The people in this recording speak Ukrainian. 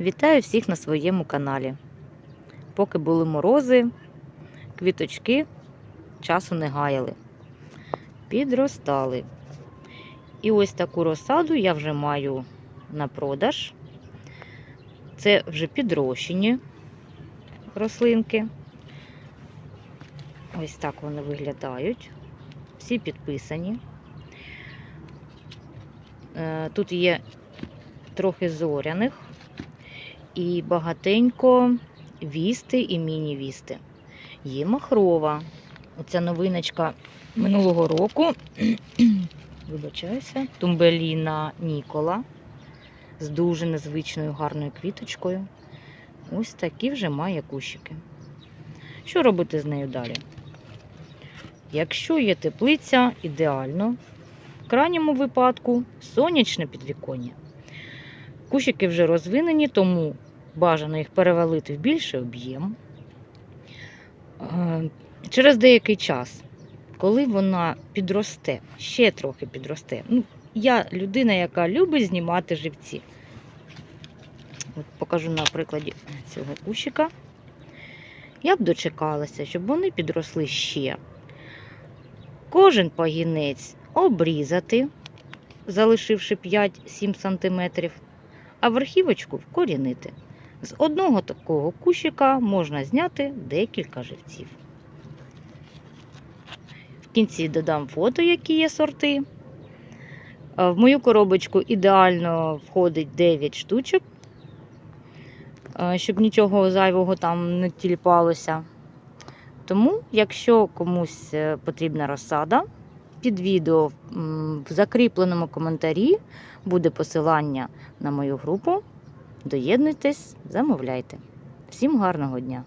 Вітаю всіх на своєму каналі. Поки були морози, квіточки часу не гаяли. Підростали. І ось таку розсаду я вже маю на продаж. Це вже підрощені рослинки. Ось так вони виглядають. Всі підписані. Е, Тут є трохи зоряних і багатенько вісти і міні-вісти. Є махрова. Оця новиночка минулого року. Вибачаюся, тумбеліна Нікола з дуже незвичною гарною квіточкою. Ось такі вже має кущики. Що робити з нею далі? Якщо є теплиця, ідеально. В крайньому випадку сонячне підвіконня. Кущики вже розвинені, тому бажано їх перевалити в більший об'єм. Е, Через деякий час, коли вона підросте, ще трохи підросте. Ну, я людина, яка любить знімати живці. От покажу на прикладі цього кущика. Я б дочекалася, щоб вони підросли ще. Кожен пагінець обрізати, залишивши 5-7 см, а верхівочку вкорінити. З одного такого кущика можна зняти декілька живців. В кінці додам фото, які є сорти. Е, В мою коробочку ідеально входить 9 штучок, е, щоб нічого зайвого там не тіліпалося. Тому, якщо комусь е, потрібна розсада, під відео в закріпленому коментарі буде посилання на мою групу. Доєднуйтесь, замовляйте. Всім гарного дня!